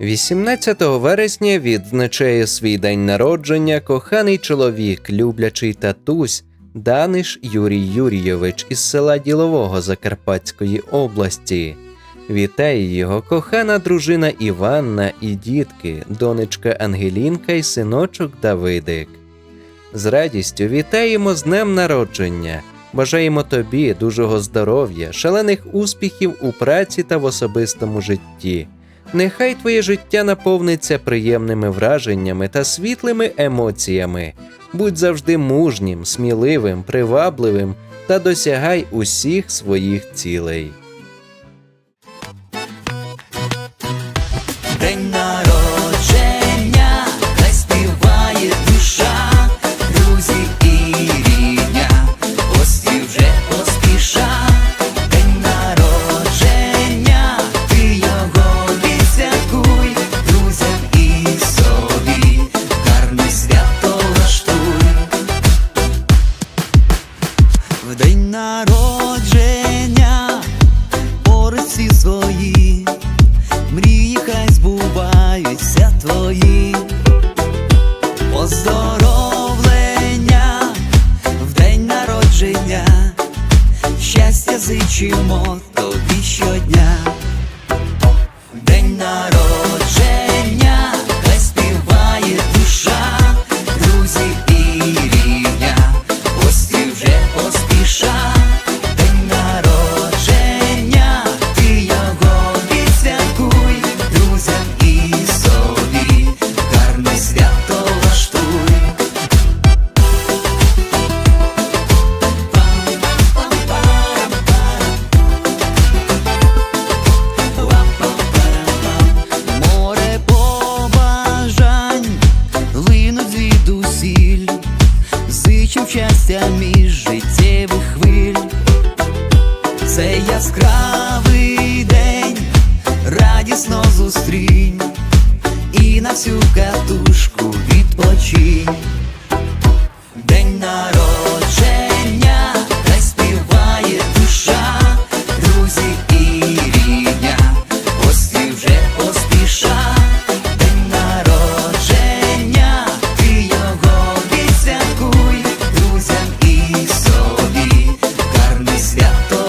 18 вересня відзначає свій день народження коханий чоловік, люблячий татусь Даниш Юрій Юрійович із села Ділового Закарпатської області. Вітає його кохана дружина Іванна і дітки, донечка Ангелінка і синочок Давидик. З радістю вітаємо з днем народження. Бажаємо тобі дужого здоров'я, шалених успіхів у праці та в особистому житті. Нехай твоє життя наповниться приємними враженнями та світлими емоціями. Будь завжди мужнім, сміливим, привабливим та досягай усіх своїх цілей. День твої, поздоровлення в день народження, щастя зичимо тобі щодня. День народження, яскравий день, радісно зустрінь і на всю катушку відпочинь. День народження, хай співає душа, друзі і рідня, гості вже поспіша, день народження, ти його відсвяткуй, друзям і собі, гарне свято.